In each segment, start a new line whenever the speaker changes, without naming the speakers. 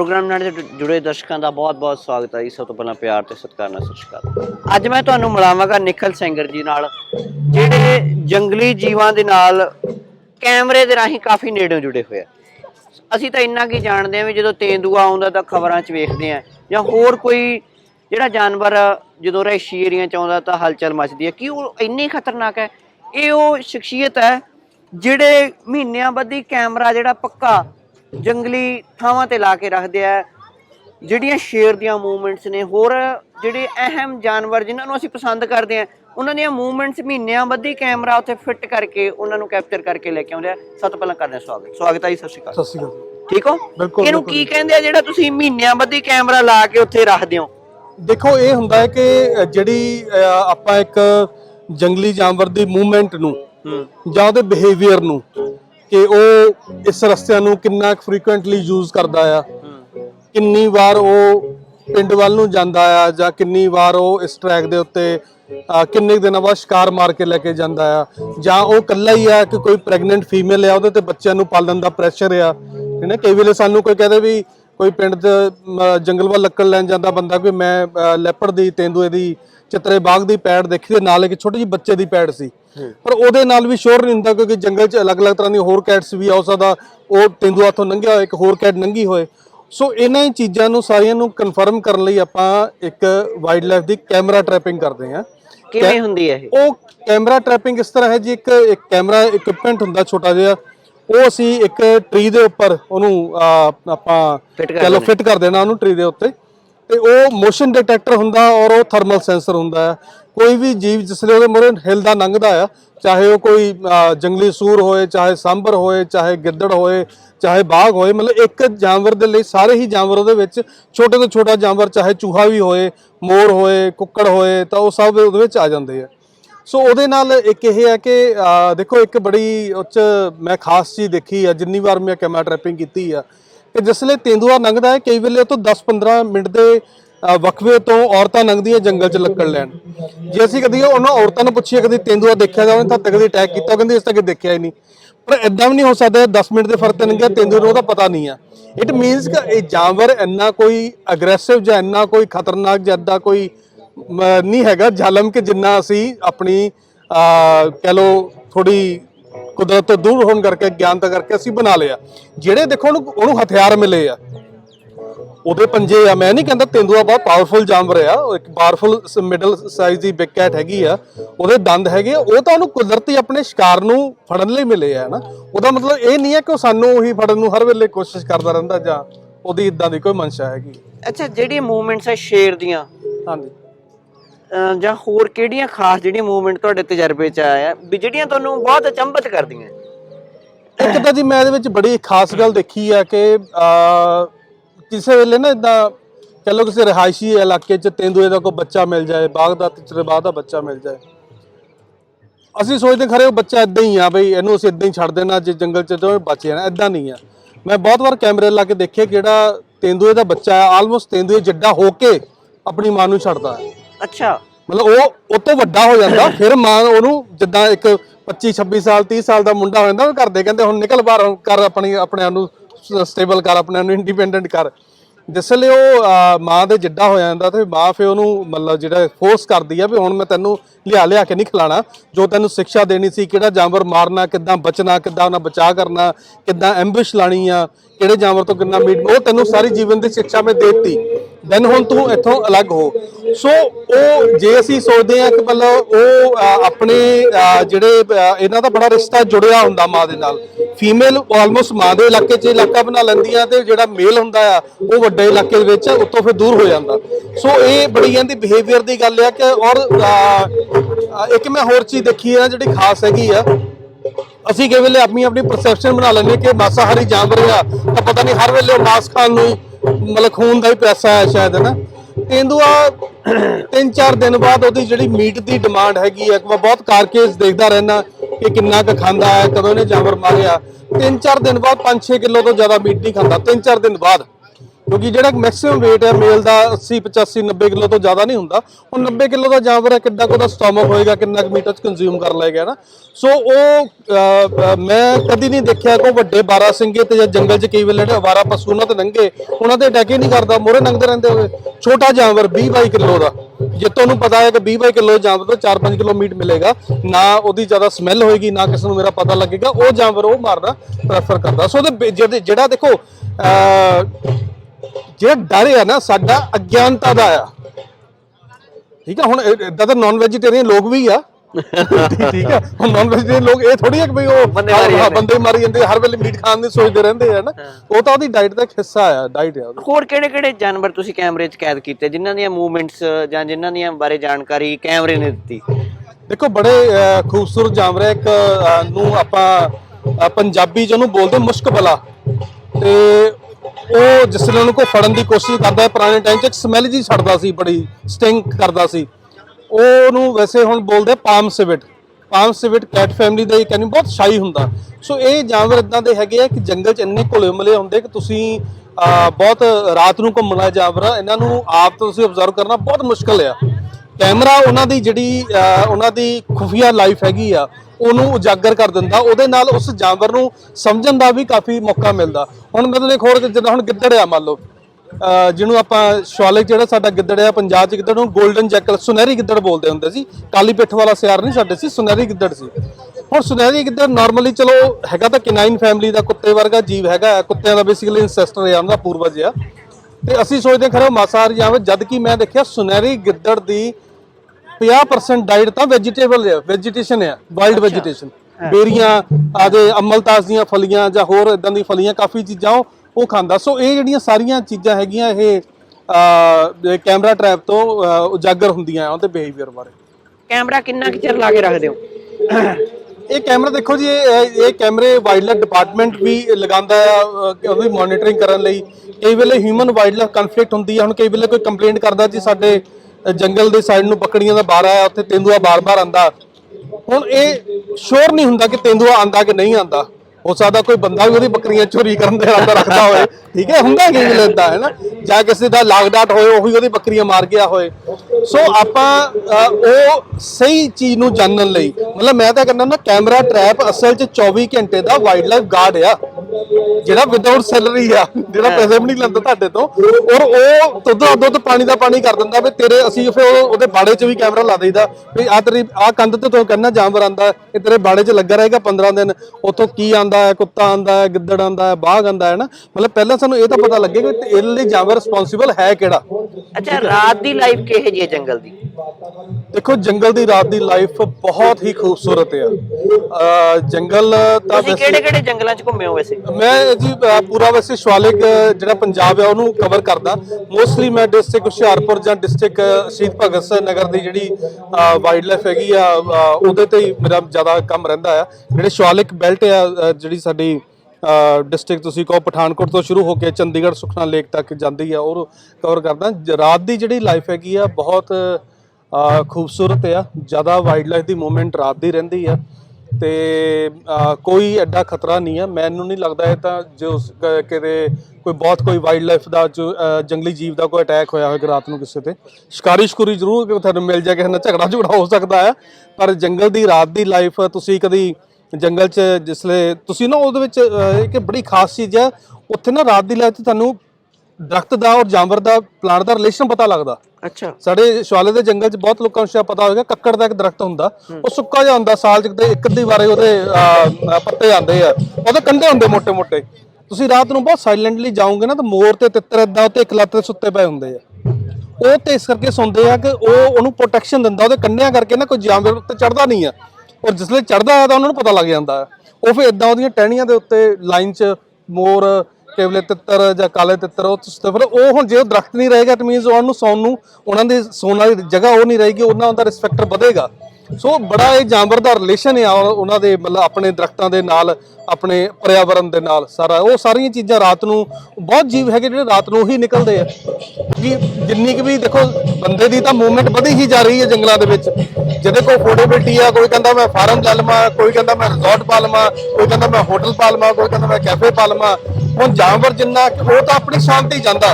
Programme ਨਾਲ ਜੁੜੇ ਦਰਸ਼ਕਾਂ ਦਾ ਬਹੁਤ-ਬਹੁਤ ਸਵਾਗਤ ਹੈ ਜੀ। ਸਭ ਤੋਂ ਪਹਿਲਾਂ ਪਿਆਰ ਤੇ ਸਤਿਕਾਰ ਨਾਲ ਸਤਿ ਸ਼੍ਰੀ ਅਕਾਲ। ਅੱਜ ਮੈਂ ਤੁਹਾਨੂੰ ਮਿਲਾਵਾਂਗਾ ਨਿਖਲ ਸਿੰਗਰ ਜੀ ਨਾਲ, ਜਿਹੜੇ ਜੰਗਲੀ ਜੀਵਾਂ ਦੇ ਨਾਲ ਕੈਮਰੇ ਦੇ ਰਾਹੀਂ ਕਾਫੀ ਨੇੜੋਂ ਜੁੜੇ ਹੋਏ ਆ। ਅਸੀਂ ਤਾਂ ਇੰਨਾ ਕੀ ਜਾਣਦੇ ਹਾਂ ਵੀ ਜਦੋਂ ਤੇਂਦੂਆ ਆਉਂਦਾ ਤਾਂ ਖਬਰਾਂ 'ਚ ਵੇਖਦੇ ਆ ਜਾਂ ਹੋਰ ਕੋਈ ਜਿਹੜਾ ਜਾਨਵਰ ਜਦੋਂ ਰਹਿਸ਼ੀ ਏਰੀਆ 'ਚ ਆਉਂਦਾ ਤਾਂ ਹਲਚਲ ਮਚਦੀ ਹੈ। ਕਿ ਉਹ ਇੰਨੀ ਖਤਰਨਾਕ ਹੈ? ਇਹ ਉਹ ਸ਼ਖਸੀਅਤ ਹੈ ਜਿਹੜੇ ਮਹੀਨਿਆਂ ਬੱਧੀ ਕੈਮਰਾ ਜਿਹੜਾ ਪੱਕਾ ਜੰਗਲੀ ਥਾਵਾਂ ਤੇ ਲਾ ਕੇ ਰੱਖਦੇ ਆ। ਜਿਹੜੀਆਂ ਸ਼ੇਰ ਦੀਆਂ ਮੂਵਮੈਂਟਸ ਨੇ ਹੋਰ ਜਿਹੜੇ ਅਹਿਮ ਜਾਨਵਰ ਜਿਨ੍ਹਾਂ ਨੂੰ ਅਸੀਂ ਪਸੰਦ ਕਰਦੇ ਆ ਉਹਨਾਂ ਦੀਆਂ ਮੂਵਮੈਂਟਸ ਮਹੀਨਿਆਂ ਬੱਧੀ ਕੈਮਰਾ ਉੱਥੇ ਫਿੱਟ ਕਰਕੇ ਉਹਨਾਂ ਨੂੰ ਕੈਪਚਰ ਕਰਕੇ ਲੈ ਕੇ ਆਉਂਦੇ ਆ। ਸਭ ਤੋਂ ਪਹਿਲਾਂ ਕਰਦੇ ਹਾਂ ਸਵਾਗਤ। ਸਵਾਗਤ ਹੈ ਜੀ ਸਤਿ ਸ਼੍ਰੀ ਅਕਾਲ।
ਸਤਿ ਸ਼੍ਰੀ ਅਕਾਲ
ਠੀਕ ਹੋ?
ਬਿਲਕੁਲ,
ਇਹਨੂੰ ਕੀ ਕਹਿੰਦੇ ਆ ਜਿਹੜਾ ਤੁਸੀਂ ਮਹੀਨਿਆਂ ਬੱਧੀ ਕੈਮਰਾ ਲਾ ਕੇ ਉੱਥੇ ਰੱਖਦੇ ਹੋ?
ਦੇਖੋ ਇਹ ਹੁੰਦਾ ਹੈ ਕਿ ਜਿਹੜੀ ਆਪਾਂ ਇੱਕ ਜੰਗਲੀ ਜਾਨਵਰ ਦੀ ਮੂਵਮੈਂਟ ਨੂੰ ਜਾਂ ਉਹਦੇ ਬਿਹੇਵੀਅਰ ਨੂੰ ਕਿ ਉਹ ਇਸ ਰਸਤਿਆਂ ਨੂੰ ਕਿੰਨਾ ਫ੍ਰੀਕੁਐਂਟਲੀ ਯੂਜ਼ ਕਰਦਾ ਆ। ਕਿੰਨੀ ਵਾਰ ਉਹ ਪਿੰਡ ਵੱਲ ਨੂੰ ਜਾਂਦਾ ਆ ਜਾਂ ਕਿੰਨੀ ਵਾਰ ਉਹ ਇਸ ਟਰੈਕ ਦੇ ਉੱਤੇ ਕਿੰਨੇ ਕੁ ਦਿਨਾਂ ਬਾਅਦ ਸ਼ਿਕਾਰ ਮਾਰ ਕੇ ਲੈ ਕੇ ਜਾਂਦਾ ਆ। ਜਾਂ ਉਹ ਇਕੱਲਾ ਹੀ ਆ ਕਿ ਕੋਈ ਪ੍ਰੈਗਨੈਂਟ ਫੀਮੇਲ ਆ, ਉਹਦੇ ਤੇ ਬੱਚਿਆਂ ਨੂੰ ਪਾਲਣ ਦਾ ਪ੍ਰੈਸ਼ਰ ਆ। ਹੈਨਾ ਕਈ ਵੇਲੇ ਸਾਨੂੰ ਕੋਈ ਕਹਦੇ ਵੀ ਕੋਈ ਪਿੰਡ ਮ, ਜੰਗਲ ਵੱਲ ਲੱਕੜ ਲੈਣ ਜਾਂਦਾ ਬੰਦਾ ਕਿ ਮੈਂ ਲੈਪੜ ਦੀ ਤੇਂਦੂਏ ਦੀ ਚਿੱਤਰੇ ਬਾਗ ਦੀ ਪੈੜ ਦੇਖੀ ਤੇ ਨਾਲ ਇੱਕ ਛੋਟੀ ਜਿਹੀ ਬੱਚੇ ਦੀ ਪੈੜ ਸੀ। ਪਰ ਉਹਦੇ ਨਾਲ ਵੀ ਸ਼ੋਰ ਨਹੀਂ ਹੁੰਦਾ ਕਿਉਂਕਿ ਜੰਗਲ 'ਚ ਅਲੱਗ-ਅਲੱਗ ਤਰ੍ਹਾਂ ਦੀਆਂ ਹੋਰ ਕੈਟਸ ਵੀ ਆ ਹੋ ਸਕਦਾ ਉਹ ਤੇਂਦੂਆ ਤੋਂ ਲੰਘਿਆ ਹੋਇਆ ਇੱਕ ਹੋਰ ਕੈਟ ਲੰਘੀ ਹੋਏ। ਸੋ ਇਹਨਾਂ ਹੀ ਚੀਜ਼ਾਂ ਨੂੰ ਸਾਰੀਆਂ ਨੂੰ ਕਨਫਰਮ ਕਰਨ ਲਈ ਆਪਾਂ ਇੱਕ ਵਾਈਲਡ ਲਾਈਫ ਦੀ ਕੈਮਰਾ ਟ੍ਰੈਪਿੰਗ ਕਰਦੇ ਹਾਂ।
ਕਿਵੇਂ ਹੁੰਦੀ ਹੈ ਇਹ?
ਉਹ ਕੈਮਰਾ ਟ੍ਰੈਪਿੰਗ ਇਸ ਤਰ੍ਹਾਂ ਹੈ ਜੀ ਇੱਕ ਇੱਕ ਕੈਮਰਾ ਇਕਵਿਪਮੈਂਟ ਹੁੰਦਾ ਛੋਟਾ ਜਿਹਾ ਉਹ ਅਸੀਂ ਇੱਕ ਟਰੀ ਦੇ ਉੱਪਰ ਉਹਨੂੰ ਅਹ, ਆਪਾਂ
Fit ਕਰ
ਚਲੋ। ਫਿੱਟ ਕਰ ਦੇਣਾ ਉਹਨੂੰ ਟਰੀ ਦੇ ਉੱਤੇ ਤੇ ਉਹ ਮੋਸ਼ਨ ਡਿਟੈਕਟਰ ਹੁੰਦਾ ਔਰ ਉਹ ਥਰਮਲ ਸੈਂਸਰ ਹੁੰਦਾ ਹੈ ਕੋਈ ਵੀ ਜੀਵ ਜਿਸਲੇ ਉਹਦੇ ਮੂਹਰੇ ਹਿਲਦਾ ਲੰਘਦਾ ਆ ਚਾਹੇ ਉਹ ਕੋਈ ਅਹ, ਜੰਗਲੀ ਸੂਰ ਹੋਏ ਚਾਹੇ ਸਾਂਭਰ ਹੋਏ ਚਾਹੇ ਗਿੱਦੜ ਹੋਏ ਚਾਹੇ ਬਾਘ ਹੋਏ ਮਤਲਬ ਇੱਕ ਜਾਨਵਰ ਦੇ ਲਈ ਸਾਰੇ ਹੀ ਜਾਨਵਰ ਉਹਦੇ ਵਿੱਚ ਛੋਟੇ ਤੋਂ ਛੋਟਾ ਜਾਨਵਰ ਚਾਹੇ ਚੂਹਾ ਵੀ ਹੋਏ ਮੋਰ ਹੋਏ ਕੁੱਕੜ ਹੋਏ ਤਾਂ ਉਹ ਸਭ ਉਹਦੇ ਵਿੱਚ ਆ ਜਾਂਦੇ ਆ ਸੋ ਉਹਦੇ ਨਾਲ ਇੱਕ ਇਹ ਹੈ ਕਿ ਦੇਖੋ ਇੱਕ ਬੜੀ ਉੱਚ ਮੈਂ ਖਾਸ ਚੀਜ਼ ਦੇਖੀ ਆ ਜਿੰਨੀ ਵਾਰ ਮੈਂ ਕੈਮਰਾ ਟ੍ਰੈਪਿੰਗ ਕੀਤੀ ਆ ਕਿ ਜਿਸਲੇ ਤੇਂਦੂਆ ਲੰਘਦਾ ਹੈ ਕਈ ਵੇਲੇ ਉਹ ਤੋਂ 10-15 ਮਿੰਟ ਦੇ ਅਹ, ਵਕਫੇ ਤੋਂ ਔਰਤਾਂ ਲੰਘਦੀਆਂ ਜੰਗਲ 'ਚ ਲੱਕੜ ਲੈਣ। ਜੇ ਅਸੀਂ ਕਦੀ ਉਹਨਾਂ ਔਰਤਾਂ ਨੂੰ ਪੁੱਛੀਏ ਕਦੀ ਤੇਂਦੂਆ ਦੇਖਿਆ ਜਾਵੇ ਤਾਂ ਕਦੀ ਅਟੈਕ ਕੀਤਾ ਉਹ ਕਹਿੰਦੇ ਇਸ ਤੱਕ ਦੇਖਿਆ ਹੀ ਨਹੀਂ। ਪਰ ਇਦਾਂ ਵੀ ਨਹੀਂ ਹੋ ਸਕਦਾ 10 ਮਿੰਟ ਦੇ ਫ਼ਰਕ ਤੇ ਲੰਘਿਆ ਤੇਂਦੂਏ ਨੂੰ ਉਹਦਾ ਪਤਾ ਨਹੀਂ ਆ। ਇਟ ਮੀਨਸ ਕਿ ਇਹ ਜਾਨਵਰ ਇੰਨਾ ਕੋਈ ਅਗਰੈਸਿਵ ਜਾਂ ਇੰਨਾ ਕੋਈ ਖਤਰਨਾਕ ਜਾਂ ਏਦਾਂ ਕੋਈ ਨਹੀਂ ਹੈਗਾ। ਜ਼ਾਲਮ ਕਿ ਜਿੰਨਾ ਅਸੀਂ ਆਪਣੀ ਕਹਿ ਲੋ ਥੋੜੀ ਕੁਦਰਤ ਤੋਂ ਦੂਰ ਹੋਣ ਕਰਕੇ ਗਿਆਨਤਾ ਕਰਕੇ ਅਸੀਂ ਬਣਾ ਲਿਆ। ਜਿਹੜੇ ਦੇਖੋ ਉਹਨੂੰ ਹਥਿਆਰ ਮਿਲੇ ਆ। ਉਹਦੇ ਪੰਜੇ ਆ। ਮੈਂ ਨਹੀਂ ਕਹਿੰਦਾ ਤੇਂਦੂਆ ਬਹੁਤ ਪਾਵਰਫੁਲ ਜਾਨਵਰ ਆ। ਉਹ ਇੱਕ ਪਾਵਰਫੁਲ ਮਿਡਲ ਸਾਈਜ਼ ਦੀ ਬਿਗ ਕੈਟ ਹੈਗੀ ਆ। ਉਹਦੇ ਦੰਦ ਹੈਗੇ ਆ, ਉਹ ਤਾਂ ਉਹਨੂੰ ਕੁਦਰਤੀ ਆਪਣੇ ਸ਼ਿਕਾਰ ਨੂੰ ਫੜਨ ਲਈ ਮਿਲੇ ਆ ਨਾ ਉਹਦਾ ਮਤਲਬ ਇਹ ਨਹੀਂ ਹੈ ਕਿ ਉਹ ਸਾਨੂੰ ਹੀ ਫੜਨ ਨੂੰ ਹਰ ਵੇਲੇ ਕੋਸ਼ਿਸ਼ ਕਰਦਾ ਰਹਿੰਦਾ ਜਾਂ ਉਹਦੀ ਇਦਾਂ ਦੀ ਕੋਈ ਮਨਸ਼ਾ ਹੈਗੀ।
ਅੱਛਾ ਜਿਹੜੀਆਂ ਮੂਵਮੈਂਟਸ ਹੈ ਸ਼ੇਰ ਦੀਆਂ।
ਹਾਂਜੀ।
ਜਾਂ ਹੋਰ ਕਿਹੜੀਆਂ ਖਾਸ ਜਿਹੜੀਆਂ ਮੂਵਮੈਂਟ ਤੁਹਾਡੇ ਤਜਰਬੇ 'ਚ ਆਇਆ ਵੀ ਜਿਹੜੀਆਂ ਤੁਹਾਨੂੰ ਬਹੁਤ ਅਚੰਭਤ ਕਰਦੀਆਂ
ਇੱਕ ਤਾਂ ਜੀ ਮੈਂ ਇਹਦੇ ਵਿੱਚ ਬੜੀ ਖਾਸ ਗੱਲ ਦੇਖੀ ਆ ਕਿ ਕਿਸੇ ਵੇਲੇ ਨਾ ਇਦਾਂ ਕਹ ਲਓ ਕਿਸੇ ਰਿਹਾਇਸ਼ੀ ਇਲਾਕੇ 'ਚ ਤੇਂਦੂਏ ਦਾ ਕੋਈ ਬੱਚਾ ਮਿਲ ਜਾਏ ਬਾਗ ਦਾ ਤਿਚਰੇ ਬਾਗ ਦਾ ਬੱਚਾ ਮਿਲ ਜਾਏ। ਅਸੀਂ ਸੋਚਦੇ ਖਰੇ ਉਹ ਬੱਚਾ ਇਦਾਂ ਹੀ ਆ ਬਈ, ਇਹਨੂੰ ਅਸੀਂ ਇਦਾਂ ਹੀ ਛੱਡ ਦੇਣਾ, ਜੇ ਜੰਗਲ 'ਚ ਜੋ ਬਚ ਜਾਣਾ ਇਦਾਂ ਨਹੀਂ ਆ। ਮੈਂ ਬਹੁਤ ਵਾਰ ਕੈਮਰੇ ਲਾ ਕੇ ਦੇਖਿਆ ਕਿ ਜਿਹੜਾ ਤੇਂਦੂਏ ਦਾ ਬੱਚਾ ਹੈ ਆਲਮੋਸਟ ਤੇਂਦੂਏ ਜਿੱਡਾ ਹੋ ਕੇ ਆਪਣੀ ਮਾਂ ਨੂੰ ਛੱਡਦਾ ਹੈ।
ਅੱਛਾ।
ਮਤਲਬ ਉਹ ਉਹ ਤੋਂ ਵੱਡਾ ਹੋ ਜਾਂਦਾ ਫਿਰ ਮਾਂ ਉਹਨੂੰ ਜਿੱਦਾਂ ਇੱਕ 25 26 ਸਾਲ 30 ਸਾਲ ਦਾ ਮੁੰਡਾ ਹੋ ਜਾਂਦਾ ਉਹ ਘਰ ਦੇ ਕਹਿੰਦੇ ਹੁਣ ਨਿਕਲ ਬਾਹਰ ਹੁਣ ਕਰ ਆਪਣੀ ਆਪਣੇ ਆਪ ਨੂੰ ਸਟੇਬਲ ਕਰ ਆਪਣੇ ਆਪ ਨੂੰ ਇੰਡੀਪੈਂਡੈਂਟ ਕਰ। ਜਿਸ ਲਈ ਉਹ ਅਹ, ਮਾਂ ਦੇ ਜਿੱਡਾ ਹੋ ਜਾਂਦਾ ਤੇ ਮਾਂ ਫਿਰ ਉਹਨੂੰ ਮਤਲਬ ਜਿਹੜਾ ਫੋਰਸ ਕਰਦੀ ਆ ਵੀ ਹੁਣ ਮੈਂ ਤੈਨੂੰ ਲਿਆ ਲਿਆ ਕੇ ਨਹੀਂ ਖਿਲਾਣਾ ਜੋ ਤੈਨੂੰ ਸਿੱਖਿਆ ਦੇਣੀ ਸੀ ਕਿਹੜਾ ਜਾਨਵਰ ਮਾਰਨਾ ਕਿੱਦਾਂ ਬਚਣਾ ਕਿੱਦਾਂ ਉਹਨਾਂ ਬਚਾ ਕਰਨਾ ਕਿੱਦਾਂ ਐਂਬਿਸ਼ ਲਾਣੀ ਆ ਕਿਹੜੇ ਜਾਨਵਰ ਤੋਂ ਕਿੰਨਾ ਮੀਟ ਉਹ ਤੈਨੂੰ ਸਾਰੀ ਜੀਵਨ ਦੀ ਸਿੱਖਿਆ ਮੈਂ ਦੇਤੀ। ਦੈਨ ਹੁਣ ਤੂੰ ਇੱਥੋਂ ਅਲੱਗ ਹੋ। ਸੋ ਉਹ ਜੇ ਅਸੀਂ ਸੋਚਦੇ ਹਾਂ ਕਿ ਮਤਲਬ ਉਹ ਆਪਣੇ ਜਿਹੜੇ ਇਹਨਾਂ ਦਾ ਬੜਾ ਰਿਸ਼ਤਾ ਜੁੜਿਆ ਹੁੰਦਾ ਮਾਂ ਦੇ ਨਾਲ। ਫੀਮੇਲ ਆਲਮੋਸਟ ਮਾਂ ਦੇ ਇਲਾਕੇ 'ਚ ਇਲਾਕਾ ਬਣਾ ਲੈਂਦੀ ਆ ਤੇ ਜਿਹੜਾ ਮੇਲ ਹੁੰਦਾ ਆ, ਉਹ ਵੱਡੇ ਇਲਾਕੇ ਦੇ ਵਿੱਚ ਉੱਤੋਂ ਫਿਰ ਦੂਰ ਹੋ ਜਾਂਦਾ। ਸੋ ਇਹ ਬੜੀ ਇਹਦੀ ਬਿਹੇਵੀਅਰ ਦੀ ਗੱਲ ਆ ਕਿ ਔਰ ਇੱਕ ਮੈਂ ਹੋਰ ਚੀਜ਼ ਦੇਖੀ ਆ ਜਿਹੜੀ ਖਾਸ ਹੈਗੀ ਆ। ਅਸੀਂ ਕਈ ਵੇਲੇ ਆਪਣੀ ਆਪਣੀ ਪਰਸੈਪਸ਼ਨ ਬਣਾ ਲੈਂਦੇ ਕਿ ਮਾਸਾਹਾਰੀ ਜਾਨਵਰ ਆ, ਤਾਂ ਪਤਾ ਨਹੀਂ ਹਰ ਵੇਲੇ ਉਹ ਮਾਸ ਖਾਣ ਨੂੰ ਮਤਲਬ ਖੂਨ ਦਾ ਵੀ ਪੈਸਾ ਹੈ ਸ਼ਾਇਦ, ਹੈ ਨਾ? ਤੇਂਦੂਆ ਤਿੰਨ ਚਾਰ ਦਿਨ ਬਾਅਦ ਉਹਦੀ ਜਿਹੜੀ ਮੀਟ ਦੀ ਡਿਮਾਂਡ ਹੈਗੀ ਹੈ, ਮੈਂ ਬਹੁਤ ਕਾਰਕੇਸ ਦੇਖਦਾ ਰਹਿਣਾ ਕਿ ਕਿੰਨਾ ਕੁ ਖਾਂਦਾ ਹੈ, ਕਦੋਂ ਇਹਨੇ ਜਾਨਵਰ ਮਾਰਿਆ। ਤਿੰਨ ਚਾਰ ਦਿਨ ਬਾਅਦ 5-6 ਕਿਲੋ ਤੋਂ ਜ਼ਿਆਦਾ ਮੀਟ ਨਹੀਂ ਖਾਂਦਾ, ਤਿੰਨ ਚਾਰ ਦਿਨ ਬਾਅਦ। ਕਿਉਂਕਿ ਜਿਹੜਾ ਮੈਕਸਿਮਮ weight ਹੈ ਮੇਲ ਦਾ 80 85 90 ਕਿਲੋ ਤੋਂ ਜ਼ਿਆਦਾ ਨਹੀਂ ਹੁੰਦਾ। ਉਹ 90 ਕਿਲੋ ਦਾ ਜਾਨਵਰ ਹੈ ਕਿੱਦਾਂ ਕੁ ਉਹਦਾ ਸਟਮਕ ਹੋਏਗਾ, ਕਿੰਨਾ ਕੁ ਮੀਟਰ ਚ ਕੰਜ਼ਿਊਮ ਕਰ ਲਏਗਾ ਨਾ ਸੋ ਉਹ ਮੈਂ ਕਦੀ ਨਹੀਂ ਦੇਖਿਆ ਕਿ ਵੱਡੇ 12 ਸਿੰਘੇ ਤੇ ਜਾਂ ਜੰਗਲ 'ਚ ਕਈ ਵੇਲੇ ਜਿਹੜੇ ਅਵਾਰਾ ਪਸ਼ੂ ਉਹਨਾਂ ਤੇ ਲੰਘੇ ਉਹਨਾਂ ਤੇ ਅਟੈਕ ਹੀ ਨਹੀਂ ਕਰਦਾ ਮੋਰੇ ਲੰਘਦੇ ਰਹਿੰਦੇ ਹੋਏ। ਛੋਟਾ ਜਾਨਵਰ 20 22 ਕਿਲੋ ਦਾ। ਜੇ ਤੁਹਾਨੂੰ ਪਤਾ ਹੈ ਕਿ 20 ਬਾਈ ਕਿਲੋ ਜਾਨਵਰ ਤੋਂ 4-5 ਕਿਲੋ ਮੀਟ ਮਿਲੇਗਾ, ਨਾ ਉਹਦੀ ਜ਼ਿਆਦਾ ਸਮੈਲ ਹੋਏਗੀ, ਨਾ ਕਿਸੇ ਨੂੰ ਮੇਰਾ ਪਤਾ ਲੱਗੇਗਾ, ਉਹ ਜਾਨਵਰ ਉਹ ਮਾਰਨਾ ਪ੍ਰੈਫਰ ਕਰਦਾ। ਸੋ ਜਿਹੜਾ ਦੇਖੋ ਜਿਹੜਾ ਡਰ ਆ ਨਾ ਸਾਡਾ ਅਗਿਆਨਤਾ ਦਾ ਆ। ਠੀਕ ਆ ਹੁਣ ਇਦਾਂ ਤਾਂ ਨਾਨ ਵੈਜੀਟੇਰੀਅਨ ਲੋਕ ਵੀ ਆ। ਠੀਕ ਆ ਹੁਣ ਨਾਨ ਵੈਜੀਟੇਰੀਅਨ ਲੋਕ ਇਹ ਥੋੜੀ ਕਿ ਵੀ ਉਹ
ਬੰਦੇ ਮਾਰੀ ਜਾਂਦੇ।
ਬੰਦੇ ਮਾਰੀ ਜਾਂਦੇ ਹਰ ਵੇਲੇ ਮੀਟ ਖਾਣ ਦੀ ਸੋਚਦੇ ਰਹਿੰਦੇ ਆ ਨਾ। ਉਹ ਤਾਂ ਉਹਦੀ ਡਾਈਟ ਦਾ ਇੱਕ ਹਿੱਸਾ ਆ ਡਾਈਟ ਆ।
ਹੋਰ ਕਿਹੜੇ ਕਿਹੜੇ ਜਾਨਵਰ ਤੁਸੀਂ ਕੈਮਰੇ 'ਚ ਕੈਦ ਕੀਤੇ? ਜਿਨ੍ਹਾਂ ਦੀਆਂ ਮੂਵਮੈਂਟਸ ਜਾਂ ਜਿਨ੍ਹਾਂ ਦੀਆਂ ਬਾਰੇ ਜਾਣਕਾਰੀ ਕੈਮਰੇ ਨੇ ਦਿੱਤੀ?
ਦੇਖੋ ਬੜੇ ਖੂਬਸੂਰਤ ਜਾਨਵਰ ਇੱਕ ਨੂੰ ਆਪਾਂ ਪੰਜਾਬੀ ਚ ਉਹਨੂੰ ਬੋਲਦੇ ਮੁਸ਼ਕਬਲਾ। ਤੇ ਉਹ ਜਿਸ ਵੇਲੇ ਉਹਨੂੰ ਕੋਈ ਫੜਨ ਦੀ ਕੋਸ਼ਿਸ਼ ਕਰਦਾ ਹੈ, ਪੁਰਾਣੇ ਟਾਈਮ 'ਚ ਇੱਕ ਸਮੈਲ ਜੀ ਛੱਡਦਾ ਸੀ, ਬੜੀ ਸਟਿੰਗ ਕਰਦਾ ਸੀ। ਉਹ ਉਹਨੂੰ ਵੈਸੇ ਹੁਣ ਬੋਲਦੇ palm civet palm civet cat family ਦਾ ਇਹ ਕਹਿੰਦੇ ਬਹੁਤ ਸ਼ਾਈ ਹੁੰਦਾ। ਸੋ ਇਹ ਜਾਨਵਰ ਇਦਾਂ ਦੇ ਹੈਗੇ ਆ ਕਿ ਜੰਗਲ 'ਚ ਇੰਨੇ ਘੁਲੇ ਮਿਲੇ ਹੁੰਦੇ ਕਿ ਤੁਸੀਂ ਬਹੁਤ ਰਾਤ ਨੂੰ ਘੁੰਮਣਾ ਜਾਨਵਰ ਆ ਇਹਨਾਂ ਨੂੰ ਆਪ ਤੋਂ ਤੁਸੀਂ ਆਬਜ਼ਰਵ ਕਰਨਾ ਬਹੁਤ ਮੁਸ਼ਕਲ ਆ। ਕੈਮਰਾ ਉਹਨਾਂ ਦੀ ਜਿਹੜੀ ਉਹਨਾਂ ਦੀ ਖੁਫੀਆ ਲਾਈਫ ਹੈਗੀ ਆ ਉਹਨੂੰ ਉਜਾਗਰ ਕਰ ਦਿੰਦਾ, ਉਹਦੇ ਨਾਲ ਉਸ ਜਾਨਵਰ ਨੂੰ ਸਮਝਣ ਦਾ ਵੀ ਕਾਫੀ ਮੌਕਾ ਮਿਲਦਾ। ਹੁਣ ਮਤਲਬ ਇੱਕ ਹੋਰ ਜਿੱਦਾਂ, ਹੁਣ ਗਿੱਦੜ ਆ ਮੰਨ ਲਓ। ਜਿਹਨੂੰ ਆਪਾਂ ਸ਼ਵਾਲੇ ਜਿਹੜਾ ਸਾਡਾ ਗਿੱਦੜ ਆ ਪੰਜਾਬ 'ਚ ਗਿੱਦੜ ਨੂੰ 골ਡਨ ਜੈਕਲ ਸੁਨਹਿਰੀ ਗਿੱਦੜ ਬੋਲਦੇ ਹੁੰਦੇ ਸੀ। ਕਾਲੀ ਪਿੱਠ ਵਾਲਾ ਸਿਆਰ ਨਹੀਂ ਸਾਡੇ ਸੀ, ਸੁਨਹਿਰੀ ਗਿੱਦੜ ਸੀ। ਹੁਣ ਸੁਨਹਿਰੀ ਗਿੱਦੜ ਨਾਰਮਲੀ ਚਲੋ ਹੈਗਾ ਤਾਂ ਕਿਨਾਈਨ ਫੈਮਿਲੀ ਦਾ, ਕੁੱਤੇ ਵਰਗਾ ਜੀਵ ਹੈਗਾ, ਕੁੱਤਿਆਂ ਦਾ ਬੇਸਿਕਲੀ ਇਨਸੈਸਟਰ ਆ ਉਹਨਾਂ ਦਾ ਪੂਰਵਜ ਆ ਤੇ ਅਸੀਂ ਸੋਚਦੇ ਹਾਂ, ਖਰੇ ਉਹ ਮਾਸਾਹਾਰੀ ਜਾਨਵਰ ਜਦ ਕਿ ਮੈਂ ਦੇਖਿਆ ਸੁਨਹਿਰੀ ਗਿੱਦੜ ਦੀ 50% ਡਾਈਟ ਤਾਂ ਵੈਜੀਟੇਬਲ ਹੈ ਵੈਜੀਟੇਸ਼ਨ ਹੈ। ਵਾਈਲਡ ਵੈਜੀਟੇਸ਼ਨ ਬੇਰੀਆਂ ਆਦੇ ਅਮਲਤਾਸ ਦੀਆਂ ਫਲੀਆਂ ਜਾਂ ਹੋਰ ਇਦਾਂ ਦੀ ਫਲੀਆਂ ਕਾਫੀ ਚੀਜ਼ਾਂ ਉਹ ਖਾਂਦਾ। ਸੋ ਇਹ ਜਿਹੜੀਆਂ ਸਾਰੀਆਂ ਚੀਜ਼ਾਂ ਹੈਗੀਆਂ ਇਹ ਕੈਮਰਾ ਟ੍ਰੈਪ ਤੋਂ ਉਜਾਗਰ ਹੁੰਦੀਆਂ ਆ ਉਹਦੇ ਬਿਹੇਵੀਅਰ ਬਾਰੇ।
ਕੈਮਰਾ ਕਿੰਨਾ ਕੁ ਚਿਰ ਲਾ ਕੇ ਰੱਖਦੇ ਹੋ?
ਇਹ ਕੈਮਰਾ ਦੇਖੋ ਜੀ ਇਹ ਇਹ ਕੈਮਰੇ ਵਾਈਲਡਲਾਈਫ ਡਿਪਾਰਟਮੈਂਟ ਵੀ ਲਗਾਉਂਦਾ ਆ ਉਹਦੀ ਮੋਨੀਟਰਿੰਗ ਕਰਨ ਲਈ। ਕਈ ਵੇਲੇ ਹਿਊਮਨ ਵਾਈਲਡਲਾਈਫ ਕਨਫਲਿਕਟ ਹੁੰਦੀ ਹੈ ਹੁਣ ਕਈ ਵੇਲੇ ਕੋਈ ਕੰਪਲੇਂਟ ਕਰਦਾ ਜੀ ਸਾਡੇ ਜੰਗਲ ਦੇ ਸਾਈਡ ਨੂੰ ਬੱਕੜੀਆਂ ਦਾ ਬਾਰ ਆਇਆ ਉੱਥੇ ਤੇਂਦੂਆ ਬਾਰ-ਬਾਰ ਆਂਦਾ। ਹੁਣ ਇਹ ਸ਼ੋਰ ਨਹੀਂ ਹੁੰਦਾ ਕਿ ਤੇਂਦੂਆ ਆਂਦਾ ਕਿ ਨਹੀਂ ਆਂਦਾ। ਹੋ ਸਕਦਾ ਕੋਈ ਬੰਦਾ ਵੀ ਉਹਦੀ ਬੱਕਰੀਆਂ ਚੋਰੀ ਕਰਨ ਦੇ ਇਰਾਦਾ ਰੱਖਦਾ ਹੋਏ ਠੀਕ ਹੈ, ਹੁੰਦਾ ਕਈ ਵੇਲੇ ਹੈ ਨਾ? ਜਾਂ ਕਿਸੇ ਦਾ ਲਾਗਡਾਟ ਹੋਏ, ਉਹੀ ਉਹਦੀ ਬੱਕਰੀਆਂ ਮਾਰ ਗਿਆ ਹੋਏ। ਸੋ ਆਪਾਂ ਉਹ ਸਹੀ ਚੀਜ਼ ਨੂੰ ਜਾਣਨ ਲਈ, ਮਤਲਬ ਮੈਂ ਤਾਂ ਕਹਿੰਦਾ ਨਾ, ਕੈਮਰਾ ਟ੍ਰੈਪ ਅਸਲ 'ਚ 24 ਘੰਟੇ ਦਾ ਵਾਈਲਡ ਲਾਈਫ ਗਾਰਡ ਆ। ਜਿਹੜਾ ਵਿਦਆਊਟ ਸੈਲਰੀ ਆ ਜਿਹੜਾ ਪੈਸੇ ਵੀ ਨਹੀਂ ਲੈਂਦਾ ਤੁਹਾਡੇ ਤੋਂ ਔਰ ਉਹ ਦੁੱਧ ਦਾ ਦੁੱਧ ਪਾਣੀ ਦਾ ਪਾਣੀ ਕਰ ਦਿੰਦਾ ਵੀ ਤੇਰੇ ਅਸੀਂ ਫਿਰ ਉਹ- ਉਹਦੇ ਬਾੜੇ 'ਚ ਵੀ ਕੈਮਰਾ ਲਾ ਦੇਈਦਾ ਵੀ ਆ ਤੇਰੀ ਆ ਕੰਧ ਤੇ ਤੋਂ ਕਹਿੰਦਾ ਜਾਨਵਰ ਆਂਦਾ ਇਹ ਤੇਰੇ ਬਾੜੇ 'ਚ ਲੱਗਾ ਰਹੇਗਾ 15 ਦਿਨ ਉੱਥੋਂ ਕੀ ਆਂਦਾ ਹੈ ਕੁੱਤਾ ਆਂਦਾ ਹੈ ਗਿੱਦੜ ਆਂਦਾ ਹੈ ਬਾਘ ਆਂਦਾ ਹੈ ਨਾ ਮਤਲਬ ਪਹਿਲਾਂ ਸਾਨੂੰ ਇਹ ਤਾਂ ਪਤਾ ਲੱਗੇ ਕਿ ਇਹਦੇ ਲਈ ਜਾਨਵਰ ਰਿਸਪੌਂਸਿਬਲ ਹੈ ਕਿਹੜਾ।
ਅੱਛਾ ਰਾਤ ਦੀ ਲਾਈਫ ਕਿਹੋ ਜਿਹੀ ਹੈ ਜੰਗਲ ਦੀ?
ਦੇਖੋ ਜੰਗਲ ਦੀ ਰਾਤ ਦੀ ਲਾਈਫ ਬਹੁਤ ਹੀ ਖੂਬਸੂਰਤ ਅਹ ਜੰਗਲ ਤਾਂ
ਤੁਸੀਂ ਕਿਹੜੇ ਕਿਹੜੇ ਜੰਗਲਾਂ 'ਚ ਘੁੰਮੇ ਹੋ ਵੈਸੇ?
ਮੈਂ ਜੀ ਪੂਰਾ ਵੈਸੇ ਸ਼ਵਾਲਿਕ ਜਿਹੜਾ ਪੰਜਾਬ ਹੈ ਉਹਨੂੰ ਕਵਰ ਕਰਦਾ। ਮੋਸਟਲੀ ਮੈਂ ਡਿਸਟ੍ਰਿਕਟ ਹੁਸ਼ਿਆਰਪੁਰ ਜਾਂ ਡਿਸਟ੍ਰਿਕਟ ਸ਼ਹੀਦ ਭਗਤ ਸਿੰਘ ਨਗਰ ਦੀ ਜਿਹੜੀ ਵਾਈਲਡ ਲਾਈਫ ਹੈਗੀ ਆ ਉਹਦੇ ਤੇ ਹੀ ਮੇਰਾ ਜ਼ਿਆਦਾ ਕੰਮ ਰਹਿੰਦਾ ਆ। ਜਿਹੜੇ ਸ਼ਵਾਲਿਕ ਬੈਲਟ ਆ ਜਿਹੜੀ ਸਾਡੀ ਡਿਸਟ੍ਰਿਕਟ ਤੁਸੀਂ ਕਹੋ, ਪਠਾਨਕੋਟ ਤੋਂ ਸ਼ੁਰੂ ਹੋ ਕੇ ਚੰਡੀਗੜ੍ਹ, ਸੁਖਨਾ ਲੇਕ ਤੱਕ ਜਾਂਦੀ ਆ, ਉਹ ਕਵਰ ਕਰਦਾ। ਜ- ਰਾਤ ਦੀ ਜਿਹੜੀ ਲਾਈਫ ਹੈਗੀ ਆ, ਬਹੁਤ ਖੂਬਸੂਰਤ ਆ। ਜ਼ਿਆਦਾ ਵਾਈਲਡ ਲਾਈਫ ਦੀ ਮੂਵਮੈਂਟ ਰਾਤ ਦੀ ਰਹਿੰਦੀ ਆ। ਤੇ ਕੋਈ ਐਡਾ ਖਤਰਾ ਨਹੀਂ ਹੈ ਮੈਨੂੰ ਨਹੀਂ ਲੱਗਦਾ ਇਹ ਤਾਂ ਜੋ ਸ- ਕਿਤੇ ਕੋਈ ਬਹੁਤ ਕੋਈ ਵਾਈਲਡ ਲਾਈਫ ਦਾ ਜੋ ਜੰਗਲੀ ਜੀਵ ਦਾ ਕੋਈ ਅਟੈਕ ਹੋਇਆ ਹੋਵੇਗਾ ਰਾਤ ਨੂੰ ਕਿਸੇ ਤੇ। ਸ਼ਿਕਾਰੀ ਸ਼ਕੂਰੀ ਜ਼ਰੂਰ ਕਿ ਤੁਹਾਨੂੰ ਮਿਲ ਜਾ ਕਿਸੇ ਨਾਲ ਝਗੜਾ ਝਗੜਾ ਹੋ ਸਕਦਾ ਹੈ ਪਰ ਜੰਗਲ ਦੀ ਰਾਤ ਦੀ ਲਾਈਫ ਤੁਸੀਂ ਕਦੀ ਜੰਗਲ 'ਚ ਜਿਸਲੇ ਤੁਸੀਂ ਨਾ ਉਹਦੇ ਵਿੱਚ ਅਹ, ਇੱਕ ਬੜੀ ਖਾਸ ਚੀਜ਼ ਹੈ ਉੱਥੇ ਨਾ ਰਾਤ ਦੀ ਲਾਈਫ 'ਚ ਤੁਹਾਨੂੰ ਦਰਖਤ ਦਾ ਔਰ ਜਾਨਵਰ ਦਾ ਪਲਾਂਟ ਦਾ ਰਿਲੇਸ਼ਨ ਪਤਾ ਲੱਗਦਾ।
ਅੱਛਾ।
ਸਾਡੇ ਸ਼ਵਾਲੇ ਦੇ ਜੰਗਲ 'ਚ ਬਹੁਤ ਲੋਕਾਂ ਨੂੰ ਪਤਾ ਹੋਵੇਗਾ ਕੱਕੜ ਦਾ ਇੱਕ ਦਰਖਤ ਹੁੰਦਾ ਉਹ ਸੁੱਕਾ ਜਿਹਾ ਹੁੰਦਾ ਸਾਲ 'ਚ ਇੱਕ ਅੱਧੀ ਵਾਰੇ ਉਹਦੇ ਪੱਤੇ ਆਉਂਦੇ ਆ। ਉਹਦੇ ਕੰਡੇ ਹੁੰਦੇ ਮੋٹے-ਮੋٹے ਤੁਸੀਂ ਰਾਤ ਨੂੰ ਬਹੁਤ ਸਾਇਲੈਂਟਲੀ ਜਾਓਗੇ ਨਾ ਤਾਂ ਮੋਰ ਤੇ ਤਿੱਤਰ ਇਦਾਂ ਉੱਤੇ ਇੱਕ ਲੱਤ ਤੇ ਸੁੱਤੇ ਪਏ ਹੁੰਦੇ ਆ। ਉਹ ਤੇ ਇਸ ਕਰਕੇ ਸੌਂਦੇ ਆ ਕਿ ਉਹ ਉਹਨੂੰ ਪ੍ਰੋਟੈਕਸ਼ਨ ਦਿੰਦਾ ਉਹਦੇ ਕੰਨਿਆਂ ਕਰਕੇ ਨਾ ਕੋਈ ਜਾਨਵਰ ਉੱਤੇ ਚੜਦਾ ਨਹੀਂ ਆ। ਔਰ ਜਿਸਲੇ ਚੜਦਾ ਆ ਤਾਂ ਉਹਨਾਂ ਨੂੰ ਪਤਾ ਲੱਗ ਜਾਂਦਾ ਉਹ ਫਿਰ ਇਦਾਂ ਉਹਦੀਆਂ ਟਹਿਣੀਆਂ ਦੇ ਉੱਤੇ ਲਾਈਨ 'ਚ ਮੋਰ ਕੇਵਲੇ ਤਿੱਤਰ ਜਾਂ ਕਾਲੇ ਤਿੱਤਰ ਉਹ ਸੁੱਤੇ ਫਿਰ ਉਹ ਹੁਣ ਜੇ ਉਹ ਦਰਖਤ ਨਹੀਂ ਰਹੇਗਾ ਇਟ ਮੀਨਸ ਉਹਨਾਂ ਨੂੰ ਸੌਣ ਨੂੰ, ਉਹਨਾਂ ਦੀ ਸੌਣ ਵਾਲੀ ਜਗ੍ਹਾ ਉਹ ਨਹੀਂ ਰਹੇਗੀ, ਉਹਨਾਂ ਦਾ ਰਿਸਪੈਕਟ ਵਧੇਗਾ। ਸੋ ਬੜਾ ਇਹ ਜਾਨਵਰ ਦਾ ਰਿਲੇਸ਼ਨ ਆ ਉਹ- ਉਹਨਾਂ ਦੇ ਮਤਲਬ ਆਪਣੇ ਦਰਖਤਾਂ ਦੇ ਨਾਲ, ਆਪਣੇ ਪਰਿਆਵਰਨ ਦੇ ਨਾਲ ਸਾਰਾ, ਉਹ ਸਾਰੀਆਂ ਚੀਜ਼ਾਂ ਰਾਤ ਨੂੰ, ਬਹੁਤ ਜੀਵ ਹੈਗੇ ਜਿਹੜੇ ਰਾਤ ਨੂੰ ਹੀ ਨਿਕਲਦੇ ਆ। ਕਿ ਜਿੰਨੀ ਕਿ ਵੀ ਦੇਖੋ, ਬੰਦੇ ਦੀ ਤਾਂ ਮੂਵਮੈਂਟ ਵਧੀ ਹੀ ਜਾ ਰਹੀ ਹੈ ਜੰਗਲਾਂ ਦੇ ਵਿੱਚ। ਜਿਹਦੇ ਕੋਲ ਅਫੋਰਡੇਬਿਲਟੀ ਆ, ਕੋਈ ਕਹਿੰਦਾ ਮੈਂ ਫਾਰਮ ਲੈ ਲਵਾਂ, ਕੋਈ ਕਹਿੰਦਾ ਮੈਂ ਰਿਜ਼ੋਰਟ ਪਾ ਲਵਾਂ, ਕੋਈ ਕਹਿੰਦਾ ਮੈਂ ਹੋਟਲ ਪਾ ਲਵਾਂ, ਕੋਈ ਕਹਿੰਦਾ ਮੈਂ ਕੈਫੇ ਪਾ ਲਵਾਂ ਹੁਣ ਜਾਨਵਰ ਜਿੰਨਾ ਉਹ ਤਾਂ ਆਪਣੀ ਸ਼ਾਂਤੀ ਜਾਂਦਾ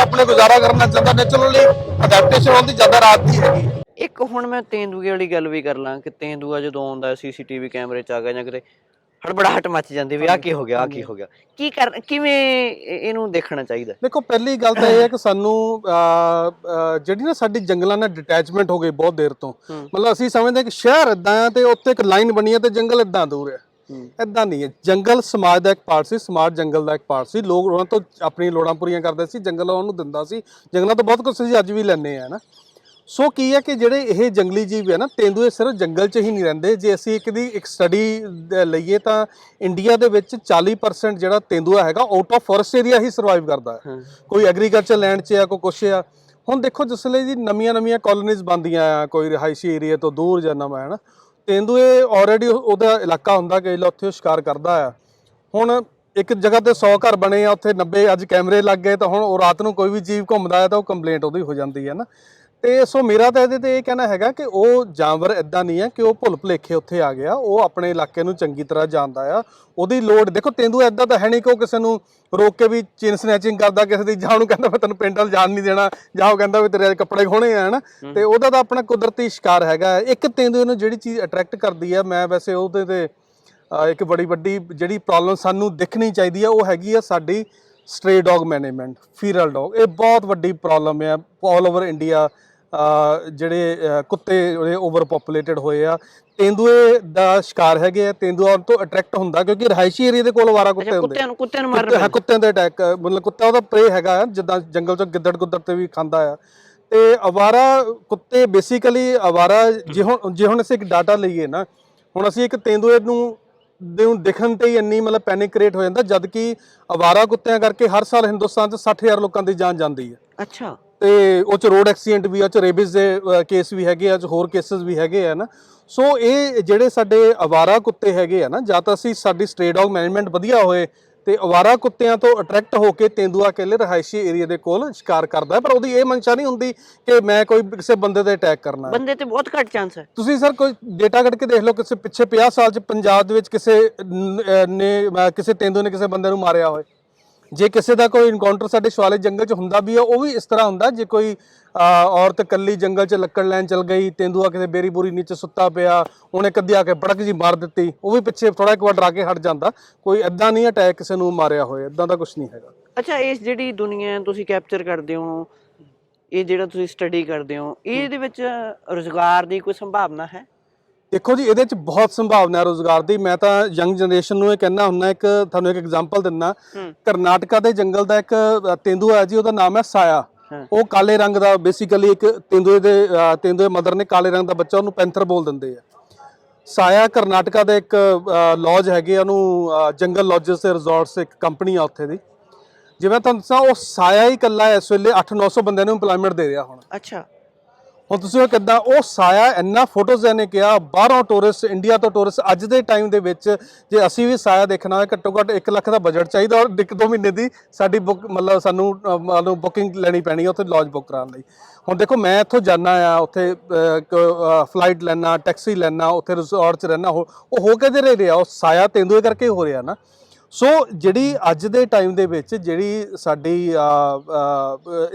ਆਪਣੇ ਗੁਜ਼ਾਰਾ ਕਰਨਾ ਚਾਹੁੰਦਾ ਨੈਚੁਰਲੀ ਅਡੈਪਟੇਸ਼ਨ ਉਹਦੀ ਜ਼ਿਆਦਾ ਰਾਤ ਦੀ ਹੈਗੀ
ਇੱਕ ਹੁਣ ਮੈਂ ਤੇਂਦੂਏ ਵਾਲੀ ਗੱਲ ਵੀ ਕਰ ਲਾਂ ਕਿ ਤੇਂਦੂਆ ਜਦੋਂ ਆਉਂਦਾ ਸੀਸੀਟੀਵੀ ਕੈਮਰੇ 'ਚ ਆ ਗਿਆ ਜਾਂ ਕਿਤੇ ਹੜਬੜਾਹਟ ਮੱਚ ਜਾਂਦੀ ਵੀ ਆ ਕੀ ਹੋ ਗਿਆ ਆ ਕੀ ਹੋ ਗਿਆ ਕੀ ਕਰ ਕਿਵੇਂ ਇਹ- ਇਹਨੂੰ ਦੇਖਣਾ ਚਾਹੀਦਾ
ਦੇਖੋ ਪਹਿਲੀ ਗੱਲ ਤਾਂ ਇਹ ਹੈ ਕਿ ਸਾਨੂੰ ਜਿਹੜੀ ਨਾ ਸਾਡੀ ਜੰਗਲਾਂ ਨਾਲ ਡਿਟੈਚਮੈਂਟ ਹੋ ਗਈ ਬਹੁਤ ਦੇਰ ਤੋਂ। ਮਤਲਬ ਅਸੀਂ ਸਮਝਦੇ ਹਾਂ ਕਿ ਸ਼ਹਿਰ ਇਦਾਂ ਆ ਤੇ ਉੱਥੇ ਇੱਕ ਲਾਈਨ ਬਣੀ ਹੈ ਤੇ ਜੰਗਲ ਇਦਾਂ ਦੂਰ ਹੂੰ। ਇਦਾਂ ਨਹੀਂ ਹੈ। ਜੰਗਲ ਸਮਾਜ ਦਾ ਇੱਕ ਪਾਰਟ ਸੀ ਸਮਾਜ ਜੰਗਲ ਦਾ ਇੱਕ ਪਾਰਟ ਸੀ। ਲੋਕ ਉਹਨਾਂ ਤੋਂ ਆਪਣੀਆਂ ਲੋੜਾਂ ਪੂਰੀਆਂ ਕਰਦੇ ਸੀ ਜੰਗਲ ਉਹਨੂੰ ਦਿੰਦਾ ਸੀ। ਜੰਗਲਾਂ ਤੋਂ ਬਹੁਤ ਕੁਝ ਅਸੀਂ ਅੱਜ ਵੀ ਲੈਂਦੇ ਆ ਨਾ। ਸੋ ਕੀ ਹੈ ਕਿ ਜਿਹੜੇ ਇਹ ਜੰਗਲੀ ਜੀਵ ਹੈ ਨਾ ਤੇਂਦੂਏ ਸਿਰਫ ਜੰਗਲ 'ਚ ਹੀ ਨਹੀਂ ਰਹਿੰਦੇ। ਜੇ ਅਸੀਂ ਇੱਕ ਦੀ ਇੱਕ ਸਟੱਡੀ ਲਈਏ ਤਾਂ ਇੰਡੀਆ ਦੇ ਵਿੱਚ 40% ਜਿਹੜਾ ਤੇਂਦੂਆ ਹੈਗਾ ਆਊਟ ਆਫ ਫੋਰੈਸਟ ਏਰੀਆ ਹੀ ਸਰਵਾਈਵ ਕਰਦਾ ਹੈ।
ਹਾਂ।
ਕੋਈ ਐਗਰੀਕਲਚਰ ਲੈਂਡ 'ਚ ਆ ਕੋਈ ਕੁਛ ਆ। ਹੁਣ ਦੇਖੋ ਜਿਸ ਵੇਲੇ ਜੀ ਨਵੀਆਂ ਨਵੀਆਂ ਕਾਲੋਨੀਜ਼ ਬਣਦੀਆਂ ਆ ਕੋਈ ਰਿਹਾਇਸ਼ੀ ਏਰੀਆ ਤੋਂ ਦੂਰ ਜਾਣਾ ਮੈਂ ਹਨਾ ਤੇਂਦੂਏ ਆਲਰੇਡੀ ਉਹਦਾ ਇਲਾਕਾ ਹੁੰਦਾ ਕਿ ਜਿਹੜਾ ਉੱਥੇ ਉਹ ਸ਼ਿਕਾਰ ਕਰਦਾ ਆ। ਹੁਣ ਇੱਕ ਜਗ੍ਹਾ ਤੇ 100 ਘਰ ਬਣੇ ਆ, ਉੱਥੇ 90 ਅੱਜ ਕੈਮਰੇ ਲੱਗ ਗਏ ਤਾਂ ਹੁਣ ਉਹ ਰਾਤ ਨੂੰ ਕੋਈ ਵੀ ਜੀਵ ਘੁੰਮਦਾ ਹੈ ਤਾਂ ਉਹ ਕੰਪਲੇਂਟ ਉਹਦੀ ਹੋ ਜਾਂਦੀ ਹੈ ਨਾ। ਤੇ ਸੋ ਮੇਰਾ ਤਾਂ ਇਹਦੇ ਤੇ ਇਹ ਕਹਿਣਾ ਹੈਗਾ ਕਿ ਉਹ ਜਾਨਵਰ ਇਦਾਂ ਨਹੀਂ ਹੈ ਕਿ ਉਹ ਭੁੱਲ ਭੁਲੇਖੇ ਉੱਥੇ ਆ ਗਿਆ ਉਹ ਆਪਣੇ ਇਲਾਕੇ ਨੂੰ ਚੰਗੀ ਤਰ੍ਹਾਂ ਜਾਣਦਾ ਆ ਉਹਦੀ ਲੋੜ ਦੇਖੋ ਤੇਂਦੂ ਇਦਾਂ ਤਾਂ ਹੈ ਨਹੀਂ ਕਿ ਉਹ ਕਿਸੇ ਨੂੰ ਰੋਕ ਕੇ ਵੀ ਚੇਨ ਸਨੈਚਿੰਗ ਕਰਦਾ ਕਿਸੇ ਦੀ ਜਾਂ ਉਹਨੂੰ ਕਹਿੰਦਾ ਮੈਂ ਤੈਨੂੰ ਪਿੰਡ ਵੱਲ ਜਾਣ ਨਹੀਂ ਦੇਣਾ ਜਾਂ ਉਹ ਕਹਿੰਦਾ ਵੀ ਤੇਰੇ ਕੱਪੜੇ ਖੋਣੇ ਆ ਹਨਾ? ਤੇ ਉਹਦਾ ਤਾਂ ਆਪਣਾ ਕੁਦਰਤੀ ਸ਼ਿਕਾਰ ਹੈਗਾ। ਇੱਕ ਤੇਂਦੂ ਨੂੰ ਜਿਹੜੀ ਚੀਜ਼ ਅਟਰੈਕਟ ਕਰਦੀ ਆ ਮੈਂ ਵੈਸੇ ਉਹਦੇ ਤੇ ਇੱਕ ਬੜੀ ਵੱਡੀ ਜਿਹੜੀ ਪ੍ਰੋਬਲਮ ਸਾਨੂੰ ਦਿਖਣੀ ਚਾਹੀਦੀ ਆ ਉਹ ਹੈਗੀ ਆ ਸਾਡੀ stray dog management feral dog ਇਹ ਬਹੁਤ ਵੱਡੀ ਪ੍ਰੋਬਲਮ ਹੈ ਆਲ ਓਵਰ ਇੰਡੀਆ ਜਿਹੜੇ ਕੁੱਤੇ ਜਿਹੜੇ ਓਵਰ ਪੋਪੂਲੇਟਡ ਹੋਏ ਆ ਤੇਂਦੂਏ ਦਾ ਸ਼ਿਕਾਰ ਹੈਗੇ ਆ ਤੇਂਦੂਆ ਤੋਂ ਅਟਰੈਕਟ ਹੁੰਦਾ ਕਿਉਂਕਿ ਰਿਹਾਇਸ਼ੀ ਏਰੀਆ ਦੇ ਕੋਲ ਅਵਾਰਾ ਕੁੱਤੇ ਹੁੰਦੇ
ਕੁੱਤਿਆਂ ਨੂੰ ਕੁੱਤਿਆਂ ਨੂੰ ਮਾਰਨਾ
ਹਾਂ, ਕੁੱਤਿਆਂ ਦੇ ਅਟੈਕ ਮਤਲਬ ਕੁੱਤਾ ਉਹਦਾ ਪ੍ਰੇ ਹੈਗਾ ਜਿੱਦਾਂ ਜੰਗਲ ਚੋਂ ਗਿੱਦੜ ਗੁੱਦੜ ਤੇ ਵੀ ਖਾਂਦਾ ਆ। ਤੇ ਅਵਾਰਾ ਕੁੱਤੇ ਬੇਸਿਕਲੀ ਅਵਾਰਾ ਜੇ ਹੁਣ ਜੇ ਹੁਣ ਅਸੀਂ ਇੱਕ ਡਾਟਾ ਲਈਏ ਨਾ ਹੁਣ ਅਸੀਂ ਇੱਕ ਤੇਂਦੂਏ ਨੂੰ ਦੇ ਨੂੰ ਦਿਖਣ ਤੇ ਹੀ ਇੰਨੀ ਮਤਲਬ ਪੈਨਿਕ ਕ੍ਰੀਏਟ ਹੋ ਜਾਂਦਾ ਜਦ ਕਿ ਅਵਾਰਾ ਕੁੱਤਿਆਂ ਕਰਕੇ ਹਰ ਸਾਲ ਹਿੰਦੁਸਤਾਨ 'ਚ 60000 ਲੋਕਾਂ ਦੀ ਜਾਨ ਜਾਂਦੀ ਹੈ
ਅੱਛਾ।
ਤੇ ਉਹ ਚ ਰੋਡ ਐਕਸੀਡੈਂਟ ਵੀ ਆ ਚ ਰੇਬਿਸ ਦੇ ਕੇਸ ਵੀ ਹੈਗੇ ਆ ਚ ਹੋਰ ਕੇਸਸ ਵੀ ਹੈਗੇ ਆ ਨਾ। ਸੋ ਇਹ ਜਿਹੜੇ ਸਾਡੇ ਅਵਾਰਾ ਕੁੱਤੇ ਹੈਗੇ ਆ ਨਾ ਜਾਂ ਤਾਂ ਅਸੀਂ ਸਾਡੀ ਸਟ੍ਰੇ ਡੌਗ ਮੈਨੇਜਮੈਂਟ ਵਧੀਆ ਹੋਏ ਤੇ ਅਵਾਰਾ ਕੁੱਤਿਆਂ ਤੋਂ ਅਟਰੈਕਟ ਹੋ ਕੇ ਤੇਂਦੂਆ ਕਹਿੰਦੇ ਰਿਹਾਇਸ਼ੀ ਏਰੀਆ ਦੇ ਕੋਲ ਸ਼ਿਕਾਰ ਕਰਦਾ ਹੈ, ਪਰ ਉਹਦੀ ਇਹ ਮਨਸ਼ਾ ਨਹੀਂ ਹੁੰਦੀ ਕਿ ਮੈਂ ਕੋਈ ਕਿਸੇ ਬੰਦੇ ਤੇ ਅਟੈਕ ਕਰਨਾ ਹੈ।
ਬੰਦੇ ਤੇ ਬਹੁਤ ਘੱਟ ਚਾਂਸ ਹੈ।
ਤੁਸੀਂ ਸਰ ਕੋਈ ਡੇਟਾ ਕੱਢ ਕੇ ਦੇਖ ਲਓ ਕਿਸੇ ਪਿੱਛੇ 50 ਸਾਲ ਚ ਪੰਜਾਬ ਦੇ ਵਿੱਚ ਕਿਸੇ ਨ- ਕਿਸੇ ਤੇਂਦੂ ਨੇ ਕਿਸੇ ਬੰਦੇ ਨੂੰ ਮਾਰਿਆ ਹੋਵੇ ਜੇ ਕਿਸੇ ਦਾ ਕੋਈ ਇਨਕਾਊਂਟਰ ਸਾਡੇ ਸ਼ਵਾਲੇ ਜੰਗਲ 'ਚ ਹੁੰਦਾ ਵੀ ਆ ਉਹ ਵੀ ਇਸ ਤਰ੍ਹਾਂ ਹੁੰਦਾ ਜੇ ਕੋਈ ਔਰਤ ਕੱਲੀ ਜੰਗਲ 'ਚ ਲੱਕੜ ਲੈਣ ਚਲ ਗਈ ਤੇਂਦੂਆ ਕਿਸੇ ਬੇਰੀ ਬੂਰੀ ਨੀਚੇ ਸੁੱਤਾ ਪਿਆ ਉਹਨੇ ਕਦੀ ਆ ਕੇ ਬੜਕ ਜੀ ਮਾਰ ਦਿੱਤੀ ਉਹ ਵੀ ਪਿੱਛੇ ਥੋੜਾ ਇੱਕ ਵਾਰ ਡਰਾ ਕੇ ਹਟ ਜਾਂਦਾ ਕੋਈ ਐਦਾਂ ਨਹੀਂ ਅਟੈਕ ਕਿਸੇ ਨੂੰ ਮਾਰਿਆ ਹੋਇਆ ਐਦਾਂ ਦਾ ਕੁਝ ਨਹੀਂ ਹੈਗਾ।
ਅੱਛਾ ਇਸ ਜਿਹੜੀ ਦੁਨੀਆ ਤੁਸੀਂ ਕੈਪਚਰ ਕਰਦੇ ਹੋ ਇਹ ਜਿਹੜਾ ਤੁਸੀਂ ਸਟੱਡੀ ਕਰਦੇ ਹੋ। ਇਹਦੇ ਵਿੱਚ ਰੋਜ਼ਗਾਰ ਦੀ ਕੋਈ ਸੰਭਾਵਨਾ ਹੈ?
ਦੇਖੋ ਜੀ ਇਹਦੇ ਚ ਬਹੁਤ ਸੰਭਾਵਨਾ ਹੈ ਰੋਜ਼ਗਾਰ ਦੀ। ਮੈਂ ਤਾਂ ਯੰਗ ਜਨਰੇਸ਼ਨ ਨੂੰ ਇਹ ਕਹਿਣਾ ਹੁੰਦਾ ਇੱਕ ਤੁਹਾਨੂੰ ਇੱਕ ਐਗਜ਼ਾਮਪਲ ਦਿੰਨਾ ਕਰਨਾਟਕਾ ਦੇ ਜੰਗਲ ਦਾ ਇੱਕ ਤੇਂਦੂਆ ਹੈ ਜੀ ਉਹਦਾ ਨਾਮ ਹੈ ਸਾਇਆ। ਉਹ ਕਾਲੇ ਰੰਗ ਦਾ ਬੇਸਿਕਲੀ ਇੱਕ ਤੇਂਦੂਏ ਦੇ ਤੇਂਦੂਏ ਮਦਰ ਨੇ ਕਾਲੇ ਰੰਗ ਦਾ ਬੱਚਾ ਉਹਨੂੰ ਪੈਂਥਰ ਬੋਲ ਦਿੰਦੇ ਆ। ਸਾਇਆ ਕਰਨਾਟਕਾ ਦਾ ਇੱਕ ਲੌਜ ਹੈਗੇ ਆ, ਉਹਨੂੰ ਜੰਗਲ ਲੌਜਸ ਤੇ ਰਿਜ਼ੋਰਟਸ ਇੱਕ ਕੰਪਨੀ ਆ ਉੱਥੇ ਦੀ। ਜਿਵੇਂ ਤੁਹਾਨੂੰ ਦੱਸਾਂ ਉਹ ਸਾਇਆ ਹੀ ਇਕੱਲਾ ਇਸ ਵੇਲੇ 8-900 ਬੰਦਿਆਂ ਨੂੰ ਏਮਪਲੋਇਮੈਂਟ ਦੇ ਰਿਹਾ ਹੁਣ।
ਅੱਛਾ।
ਹੁਣ ਤੁਸੀਂ ਉਹ ਕਿੱਦਾਂ, ਉਹ ਸਾਇਆ ਇੰਨਾ ਫੋਟੋਜ਼ ਨੇ ਕਿਹਾ, ਬਾਹਰੋਂ ਟੂਰਿਸਟ ਇੰਡੀਆ ਤੋਂ ਟੂਰਿਸਟ ਅੱਜ ਦੇ ਟਾਈਮ ਦੇ ਵਿੱਚ ਜੇ ਅਸੀਂ ਵੀ ਸਾਇਆ ਦੇਖਣਾ ਹੋਵੇ ਘੱਟੋ ਘੱਟ 1 ਲੱਖ ਦਾ ਬਜਟ ਚਾਹੀਦਾ ਔਰ ਇੱਕ ਦੋ ਮਹੀਨੇ ਦੀ ਸਾਡੀ ਬੁੱਕ ਮਤਲਬ ਸਾਨੂੰ ਮਤਲਬ ਬੁਕਿੰਗ ਲੈਣੀ ਪੈਣੀ ਹੈ ਉੱਥੇ ਲੌਜ ਬੁੱਕ ਕਰਾਉਣ ਲਈ। ਹੁਣ ਦੇਖੋ ਮੈਂ ਇੱਥੋਂ ਜਾਣਾ ਆ ਉੱਥੇ ਫਲਾਈਟ ਲੈਣਾ ਟੈਕਸੀ ਲੈਣਾ ਉੱਥੇ ਰਿਜ਼ੋਰਟ 'ਚ ਰਹਿਣਾ ਉਹ ਉਹ ਹੋ ਕੇ ਦੇ ਰਿਹਾ? ਉਹ ਸਾਇਆ ਤੇਂਦੂਏ ਕਰਕੇ ਹੋ ਰਿਹਾ ਨਾ। ਸੋ ਜਿਹੜੀ ਅੱਜ ਦੇ ਟਾਈਮ ਦੇ ਵਿੱਚ ਜਿਹੜੀ ਸਾਡੀ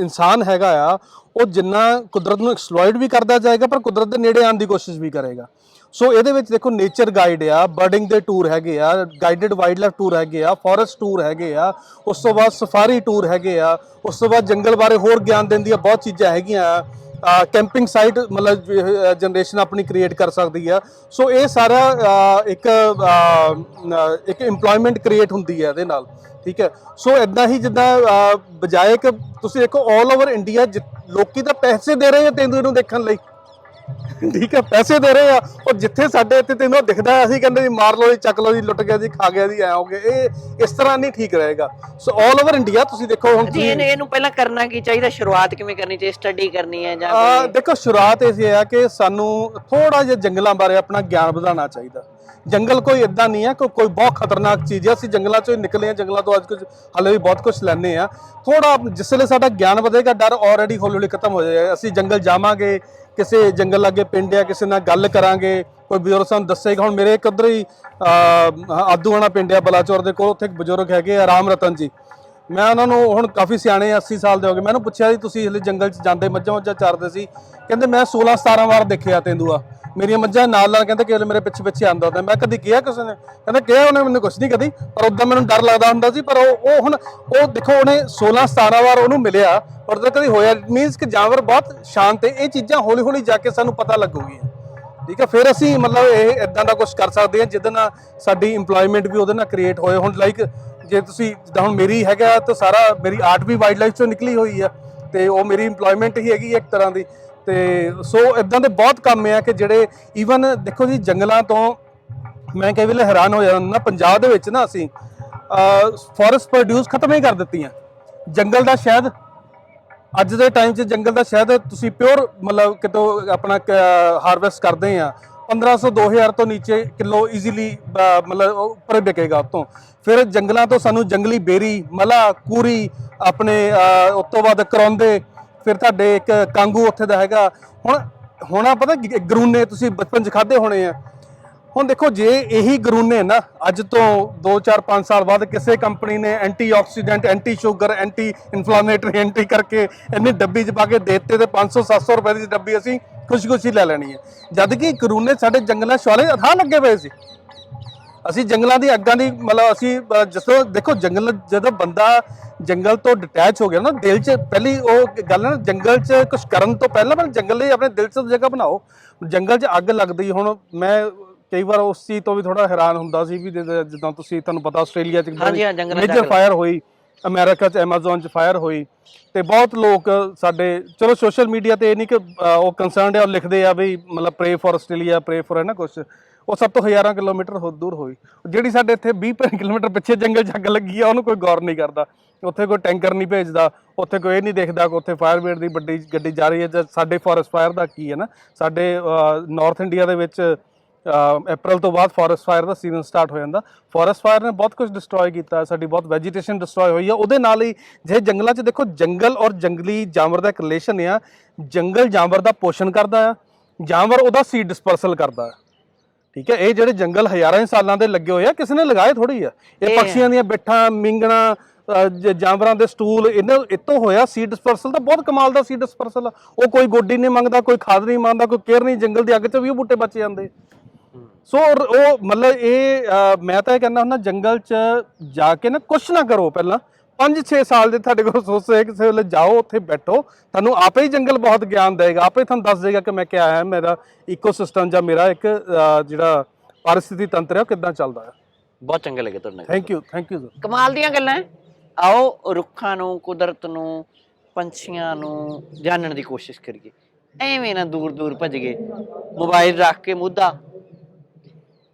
ਇਨਸਾਨ ਹੈਗਾ ਆ, ਉਹ ਜਿੰਨਾ ਕੁਦਰਤ ਨੂੰ ਐਕਸਪਲੋਇਟ ਵੀ ਕਰਦਾ ਜਾਏਗਾ, ਪਰ ਕੁਦਰਤ ਦੇ ਨੇੜੇ ਆਉਣ ਦੀ ਕੋਸ਼ਿਸ਼ ਵੀ ਕਰੇਗਾ। ਸੋ ਇਹਦੇ ਵਿੱਚ ਦੇਖੋ ਨੇਚਰ ਗਾਈਡ ਆ ਬਰਡਿੰਗ ਦੇ ਟੂਰ ਹੈਗੇ ਆ ਗਾਈਡਡ ਵਾਈਲਡ ਲਾਈਫ ਟੂਰ ਹੈਗੇ ਆ ਫੋਰੈਸਟ ਟੂਰ ਹੈਗੇ ਆ, ਉਸ ਤੋਂ ਬਾਅਦ ਸਫਾਰੀ ਟੂਰ ਹੈਗੇ ਆ, ਉਸ ਤੋਂ ਬਾਅਦ ਜੰਗਲ ਬਾਰੇ ਹੋਰ ਗਿਆਨ ਦੇਣ ਦੀਆਂ ਬਹੁਤ ਚੀਜ਼ਾਂ ਹੈਗੀਆਂ ਆ। ਕੈਂਪਿੰਗ ਸਾਈਟ ਮਤਲਬ ਜਨਰੇਸ਼ਨ ਆਪਣੀ ਕ੍ਰੀਏਟ ਕਰ ਸਕਦੀ ਆ। ਸੋ ਇਹ ਸਾਰਾ ਇੱਕ ਅ, ਇੱਕ EMPLOYMENT ਕ੍ਰੀਏਟ ਹੁੰਦੀ ਹੈ ਇਹਦੇ ਨਾਲ ਠੀਕ ਹੈ? ਸੋ ਇਦਾਂ ਹੀ ਜਿੱਦਾਂ ਬਜਾਏ ਕਿ ਤੁਸੀਂ ਦੇਖੋ 올 ਓਵਰ ਇੰਡੀਆ ਲੋਕੀ ਤਾਂ ਪੈਸੇ ਦੇ ਰਹੇ ਆ ਤੇਂਦੂਏ ਨੂੰ ਦੇਖਣ ਲਈ। ਠੀਕ ਹੈ ਪੈਸੇ ਦੇ ਰਹੇ ਆ। ਔਰ ਜਿੱਥੇ ਸਾਡੇ ਇੱਥੇ ਤੈਨੂੰ ਦਿਖਦਾ ਅਸੀਂ ਕਹਿੰਦੇ ਜੀ ਮਾਰ ਲਓ ਜੀ ਚੱਕ ਲਓ ਜੀ ਲੁੱਟ ਗਿਆ ਜੀ ਖਾ ਗਿਆ ਜੀ ਐ ਹੋ ਗਿਆ। ਇਹ ਇਸ ਤਰ੍ਹਾਂ ਨਹੀਂ ਠੀਕ ਰਹੇਗਾ। ਸੋ 올 ਓਵਰ ਇੰਡੀਆ ਤੁਸੀਂ ਦੇਖੋ ਹੁਣ
ਜੀ ਇਹਨੂੰ ਇਹਨੂੰ ਪਹਿਲਾਂ ਕਰਨਾ ਕੀ ਚਾਹੀਦਾ? ਸ਼ੁਰੂਆਤ ਕਿਵੇਂ ਕਰਨੀ ਚਾਹੀਦੀ? ਸਟੱਡੀ ਕਰਨੀ ਹੈ ਜਾਂ
ਆ ਦੇਖੋ ਸ਼ੁਰੂਆਤ ਇਹ ਹੈ ਕਿ ਸਾਨੂੰ ਥੋੜਾ ਜਿਹਾ ਜੰਗਲਾਂ ਬਾਰੇ ਆਪਣਾ ਗਿਆਨ ਵਧਾਉਣਾ ਚਾਹੀਦਾ। ਜੰਗਲ ਕੋਈ ਇਦਾਂ ਨਹੀਂ ਹੈ ਕਿ ਕੋਈ ਬਹੁਤ ਖਤਰਨਾਕ ਚੀਜ਼ ਹੈ ਅਸੀਂ ਜੰਗਲਾਂ ਚੋਂ ਹੀ ਨਿਕਲੇ ਆ ਜੰਗਲਾਂ ਤੋਂ ਅੱਜ ਕੁਝ ਹਲੇ ਵੀ ਬਹੁਤ ਕੁਝ ਲੈਣੇ ਆ। ਥੋੜਾ ਜਿਸ ਵੇਲੇ ਸਾਡਾ ਗਿਆਨ ਵਧੇਗਾ ਡਰ ਆਲਰੇਡੀ ਹੌਲੀ ਹੌਲੀ ਖਤਮ ਹੋ ਜਾਏਗਾ। ਅਸੀਂ ਜੰਗਲ ਜਾਵਾਂਗੇ ਕਿਸੇ ਜੰਗਲ ਲਾਗੇ ਪਿੰਡ ਆ, ਕਿਸੇ ਨਾਲ ਗੱਲ ਕਰਾਂਗੇ, ਕੋਈ ਬਜ਼ੁਰਗ ਸਾਨੂੰ ਦੱਸੇਗਾ। ਹੁਣ ਮੇਰੇ ਇੱਕ ਉੱਧਰ ਹੀ ਆਦੂਆਣਾ ਪਿੰਡ ਆ, ਬਲਾਚੌਰ ਦੇ ਕੋਲ, ਉੱਥੇ ਇੱਕ ਬਜ਼ੁਰਗ ਹੈਗੇ ਆ, ਰਾਮ ਰਤਨ ਜੀ। ਮੈਂ ਉਹਨਾਂ ਨੂੰ ਹੁਣ ਕਾਫੀ ਸਿਆਣੇ ਆ, 80 ਸਾਲ ਦੇ ਹੋ ਗਏ। ਮੈਨੂੰ ਪੁੱਛਿਆ ਜੀ ਤੁਸੀਂ ਹਲੇ ਜੰਗਲ 'ਚ ਜਾਂਦੇ ਮੱਝਾਂ ਮੱਝਾਂ ਚਰਦੇ ਸੀ? ਕਹਿੰਦੇ ਮੈਂ 16 17 ਵਾਰ ਦੇਖਿਆ ਤੇਂਦੂਆ। ਮੇਰੀਆਂ ਮੱਝਾਂ ਨਾਲ ਨਾਲ ਕਹਿੰਦੇ ਕਿ ਹਲੇ ਮੇਰੇ ਪਿੱਛੇ ਪਿੱਛੇ ਆਂਦਾ ਹੁੰਦਾ। ਮੈਂ ਕਦੀ ਕਿਹਾ ਕਿਸੇ ਨੇ? ਕਹਿੰਦਾ ਕਿਹਾ ਉਹਨੇ ਮੈਨੂੰ ਕੁਝ ਨਹੀਂ ਕਦੀ ਪਰ ਉਦਾਂ ਮੈਨੂੰ ਡਰ ਲੱਗਦਾ ਹੁੰਦਾ ਸੀ। ਪਰ ਉਹ ਉਹ ਹੁਣ ਉਹ ਦੇਖੋ ਉਹਨੇ 16 17 ਵਾਰ ਉਹਨੂੰ ਮਿਲਿਆ। ਪਰ ਤਾਂ ਕਦੀ ਹੋਇਆ ਮੀਨਸ ਕਿ ਜਾਨਵਰ ਬਹੁਤ ਸ਼ਾਂਤ ਹੈ। ਇਹ ਚੀਜ਼ਾਂ ਹੌਲੀ ਹੌਲੀ ਜਾ ਕੇ ਸਾਨੂੰ ਪਤਾ ਲੱਗੂਗੀਆਂ। ਠੀਕ ਹੈ ਫਿਰ ਅਸੀਂ ਮਤਲਬ ਇਹ ਇਦਾਂ ਦਾ ਕੁਝ ਕਰ ਸਕਦੇ ਹਾਂ ਜਿਹਦੇ ਨਾਲ ਸਾਡੀ EMPLOYMENT ਵੀ ਉਹਦੇ ਨਾਲ ਕ੍ਰੀਏਟ ਹੋਏ। ਹੁਣ ਲਾਈਕ ਜੇ ਤੁਸੀਂ ਜਿੱਦਾਂ ਹੁਣ ਮੇਰੀ ਹੈਗਾ ਤਾਂ ਸਾਰਾ ਮੇਰੀ ਆਰਟ ਵੀ ਵਾਈਲਡ ਲਾਈਫ ਚੋਂ ਨਿਕਲੀ ਹੋਈ ਆ ਤੇ ਉਹ ਮੇਰੀ EMPLOYMENT ਹੀ ਹੈਗੀ ਇੱਕ ਤਰ੍ਹਾਂ ਦੀ ਤੇ ਸੋ ਇਦਾਂ ਦੇ ਬਹੁਤ ਕੰਮ ਆ ਕਿ ਜਿਹੜੇ ਈਵਨ ਦੇਖੋ ਜੀ ਜੰਗਲਾਂ ਤੋਂ ਮੈਂ ਕਈ ਵੇਲੇ ਹੈਰਾਨ ਹੋ ਜਾਂਦਾ ਨਾ ਪੰਜਾਬ ਦੇ ਵਿੱਚ ਨਾ ਅਸੀਂ ਫੋਰੈਸਟ ਪ੍ਰੋਡਿਊਸ ਖਤਮ ਹੀ ਕਰ ਦਿੱਤੀਆਂ। ਜੰਗਲ ਦਾ ਸ਼ਾਇਦ ਅੱਜ ਦੇ ਟਾਈਮ 'ਚ ਜੰਗਲ ਦਾ ਸ਼ਾਇਦ ਤੁਸੀਂ ਪਿਓਰ ਮਤਲਬ ਕਿਤੋਂ ਆਪਣਾ ਹਾਰਵੈਸਟ ਕਰਦੇ ਆ 1500 2000 ਤੋਂ ਨੀਚੇ ਕਿਲੋ ਈਜ਼ੀਲੀ ਮਤਲਬ ਉੱਪਰ ਵਿਕੇਗਾ ਉਤੋਂ। ਫਿਰ ਜੰਗਲਾਂ ਤੋਂ ਸਾਨੂੰ ਜੰਗਲੀ ਬੇਰੀ ਮਲਾ ਕੂਰੀ ਆਪਣੇ ਅਹ, ਉਸ ਤੋਂ ਬਾਅਦ ਕਰੌਂਦੇ ਫਿਰ ਤੁਹਾਡੇ ਇੱਕ ਕਾਂਗੂ ਉੱਥੇ ਦਾ ਹੈਗਾ। ਹੁਣ ਹੁਣ ਪਤਾ ਗਰੂਨੇ ਤੁਸੀਂ ਬਚਪਨ 'ਚ ਖਾਦੇ ਹੋਣੇ ਆ। ਹੁਣ ਦੇਖੋ ਜੇ ਇਹੀ ਗਰੂਨੇ ਨਾ ਅੱਜ ਤੋਂ 2 4 5 ਸਾਲ ਬਾਅਦ ਕਿਸੇ ਕੰਪਨੀ ਨੇ antioxidant anti sugar anti inflammatory anti ਕਰਕੇ ਇੰਨੀ ਡੱਬੀ 'ਚ ਪਾ ਕੇ ਦੇ ਦਿੱਤੇ ਤੇ 500 700 ਰੁਪਏ ਦੀ ਡੱਬੀ ਅਸੀਂ ਖੁਸ਼ੀ-ਖੁਸ਼ੀ ਲੈ ਲੈਣੀ ਹੈ ਜਦ ਕਿ ਗਰੂਨੇ ਸਾਡੇ ਜੰਗਲਾਂ ਸ਼ਵਾਲੇ ਅਥਾਹ ਲੱਗੇ ਪਏ ਸੀ। ਅਸੀਂ ਜੰਗਲਾਂ ਦੀ ਅੱਗਾਂ ਦੀ ਮਤਲਬ ਅਸੀਂ ਜਿਸੋ ਦੇਖੋ ਜੰਗਲ ਜਦੋਂ ਬੰਦਾ ਜੰਗਲ ਤੋਂ ਡਿਟੈਚ ਹੋ ਗਿਆ ਨਾ ਦਿਲ 'ਚ ਪਹਿਲੀ ਉਹ ਗੱਲ ਹੈ ਨਾ ਜੰਗਲ 'ਚ ਕੁਝ ਕਰਨ ਤੋਂ ਪਹਿਲਾਂ ਪਰ ਜੰਗਲ ਲਈ ਆਪਣੇ ਦਿਲ 'ਚ ਜਗ੍ਹਾ ਬਣਾਓ। ਜੰਗਲ 'ਚ ਅੱਗ ਲੱਗਦੀ ਹੁਣ ਮੈਂ ਕਈ ਵਾਰ ਉਸ ਚੀਜ਼ ਤੋਂ ਵੀ ਥੋੜਾ ਹੈਰਾਨ ਹੁੰਦਾ ਸੀ ਵੀ ਜਿੱਦਾਂ ਜਿੱਦਾਂ ਤੁਸੀਂ ਤੁਹਾਨੂੰ ਪਤਾ ਆਸਟ੍ਰੇਲੀਆ 'ਚ ਮੇਜਰ ਫਾਇਰ ਹੋਈ। ਅਮਰੀਕਾ 'ਚ ਐਮਾਜ਼ਨ 'ਚ ਫਾਇਰ ਹੋਈ ਤੇ ਬਹੁਤ ਲੋਕ ਸਾਡੇ, ਚਲੋ ਸੋਸ਼ਲ ਮੀਡੀਆ ਤੇ ਇਹ ਨਹੀਂ ਕਿ ਉਹ ਕੰਸਰਨਡ ਹੈ ਉਹ ਲਿਖਦੇ ਆ ਵੀ ਮਤਲਬ pray for Australia pray for ਹੈ ਨਾ ਕੁਝ ਉਹ ਸਭ ਤੋਂ ਹਜ਼ਾਰਾਂ ਕਿਲੋਮੀਟਰ ਹੋ ਦੂਰ ਹੋਈ। ਜਿਹੜੀ ਸਾਡੇ ਇੱਥੇ 20 ਕਿਲੋਮੀਟਰ ਪਿੱਛੇ ਜੰਗਲ 'ਚ ਲੱਗੀ ਆ, ਉਹਨੂੰ ਕੋਈ ਗੌਰ ਨਹੀਂ ਕਰਦਾ। ਉੱਥੇ ਕੋਈ ਟੈਂਕਰ ਨਹੀਂ ਭੇਜਦਾ, ਉੱਥੇ ਕੋਈ ਇਹ ਨਹੀਂ ਦੇਖਦਾ ਕਿ ਉੱਥੇ ਫਾਇਰ ਬ੍ਰਿਗੇਡ ਦੀ ਵੱਡੀ ਗੱਡੀ ਜਾ ਰਹੀ ਹੈ ਜਾਂ ਸਾਡੇ ਫੋਰੈਸਟ ਫਾਇਰ ਦਾ ਕੀ ਹੈ ਨਾ। ਸਾਡੇ ਨਾਰਥ ਇੰਡੀਆ ਦੇ ਵਿੱਚ ਅਪ੍ਰੈਲ ਤੋਂ ਬਾਅਦ ਫੋਰੈਸਟ ਫਾਇਰ ਦਾ ਸੀਜ਼ਨ ਸਟਾਰਟ ਹੋ ਜਾਂਦਾ। ਫੋਰੈਸਟ ਫਾਇਰ ਨੇ ਬਹੁਤ ਕੁਝ ਡਿਸਟਰੋਏ ਕੀਤਾ ਸਾਡੀ ਬਹੁਤ ਵੈਜੀਟੇਸ਼ਨ ਡਿਸਟਰੋਏ ਹੋਈ ਹੈ ਉਹਦੇ ਨਾਲ ਹੀ ਜੇ ਜੰਗਲਾਂ 'ਚ ਦੇਖੋ ਜੰਗਲ ਔਰ ਜੰਗਲੀ ਜਾਨਵਰ ਦਾ ਇੱਕ ਰਿਲੇਸ਼ਨ ਆ ਜੰਗਲ ਜਾਨਵਰ ਦਾ ਪੋਸ਼ਣ ਕਰਦਾ ਆ ਜਾਨਵਰ ਉਹਦਾ ਸੀਡ ਡਿਸਪਰਸਲ ਕਰਦਾ ਹੈ ਠੀਕ ਹੈ ਇਹ ਜਿਹੜੇ ਜੰਗਲ ਹਜ਼ਾਰਾਂ ਸਾਲਾਂ ਦੇ ਲੱਗੇ ਹੋਏ ਆ ਕਿਸੇ ਨੇ ਲਗਾਏ ਥੋੜੀ ਆ। ਇਹ ਪੰਛੀਆਂ ਦੀਆਂ ਬਿੱਠਾਂ ਮਿੰਗਣਾ ਜਾਨਵਰਾਂ ਦੇ ਸਟੂਲ ਇਹਨਾਂ ਇਤੋਂ ਹੋਇਆ ਸੀਡ ਡਿਸਪਰਸਲ ਤਾਂ ਬਹੁਤ ਕਮਾਲ ਦਾ ਸੀਡ ਡਿਸਪਰਸਲ ਆ। ਉਹ ਕੋਈ ਗੋਡੀ ਨਹੀਂ ਮੰਗਦਾ ਕੋਈ ਖਾਦ ਨਹੀਂ ਮੰਗਦਾ ਕੋਈ ਕੇਅਰ ਨਹੀਂ ਜੰਗਲ ਦੀ ਅੱਗ 'ਚ ਵੀ ਉਹ ਬੂਟੇ ਬਚ ਜਾਂਦੇ। ਸੋ ਉਹ ਮਤਲਬ ਇਹ ਅਹ, ਮੈਂ ਤਾਂ ਇਹ ਕਹਿੰਦਾ ਹੁੰਦਾ ਜੰਗਲ 'ਚ ਜਾ ਕੇ ਨਾ ਕੁਛ ਨਾ ਕਰੋ ਪਹਿਲਾਂ। 5-6 ਸਾਲ ਦੇ ਤੁਹਾਡੇ ਕੋਲ ਸੋਚੇ ਕਿਸੇ ਵੇਲੇ ਜਾਓ ਉੱਥੇ ਬੈਠੋ। ਤੁਹਾਨੂੰ ਆਪੇ ਹੀ ਜੰਗਲ ਬਹੁਤ ਗਿਆਨ ਦੇਗਾ। ਆਪੇ ਤੁਹਾਨੂੰ ਦੱਸ ਦੇਗਾ ਕਿ ਮੈਂ ਕਿਹਾ ਹੈ ਮੇਰਾ ਇਕੋਸਿਸਟਮ ਜਾਂ ਮੇਰਾ ਇੱਕ ਅਹ, ਜਿਹੜਾ ਪਾਰਿਸਥਿਤੀ ਤੰਤਰ ਹੈ ਉਹ ਕਿੱਦਾਂ ਚੱਲਦਾ ਹੈ
ਬਹੁਤ ਚੰਗੇ ਲੱਗੇ ਤੁਹਾਡੇ ਨਾਲ।
Thank you thank you sir
ਕਮਾਲ ਦੀਆਂ ਗੱਲਾਂ ਹੈ। ਆਓ ਰੁੱਖਾਂ ਨੂੰ ਕੁਦਰਤ ਨੂੰ ਪੰਛੀਆਂ ਨੂੰ ਜਾਣਨ ਦੀ ਕੋਸ਼ਿਸ਼ ਕਰੀਏ। ਐਵੇਂ ਨਾ ਦੂਰ ਦੂਰ ਭੱਜ ਗਏ। ਮੋਬਾਈਲ ਰੱਖ ਕੇ ਮੁੱਦਾ।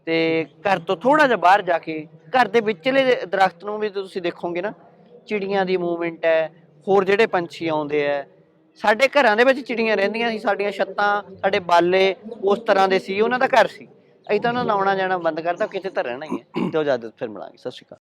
ਤੇ ਘਰ ਤੋਂ ਥੋੜਾ ਜਿਹਾ ਬਾਹਰ ਜਾ ਕੇ, ਘਰ ਦੇ ਵਿਚਲੇ ਦਰਖਤ ਨੂੰ ਵੀ ਤੁਸੀਂ ਦੇਖੋਗੇ ਨਾ, ਚਿੜੀਆਂ ਦੀ ਮੂਵਮੈਂਟ ਹੈ, ਹੋਰ ਜਿਹੜੇ ਪੰਛੀ ਆਉਂਦੇ ਆ ਸਾਡੇ ਘਰਾਂ ਦੇ ਵਿੱਚ ਚਿੜੀਆਂ ਰਹਿੰਦੀਆਂ ਸੀ, ਸਾਡੀਆਂ ਛੱਤਾਂ, ਸਾਡੇ ਬਾਲੇ, ਉਸ ਤਰ੍ਹਾਂ ਦੇ ਸੀ, ਉਹਨਾਂ ਦਾ ਘਰ ਸੀ। ਅਸੀਂ ਤਾਂ ਉਹਨਾਂ ਨੂੰ ਆਉਣਾ ਜਾਣਾ ਬੰਦ ਕਰਤਾ ਕਿਤੇ ਤਾਂ ਰਹਿਣਾ ਹੀ ਹੈ। ਤੇ ਉਹ ਇਜਾਜ਼ਤ ਫਿਰ ਮਿਲਾਂਗੇ। ਸਤਿ ਸ਼੍ਰੀ ਅਕਾਲ।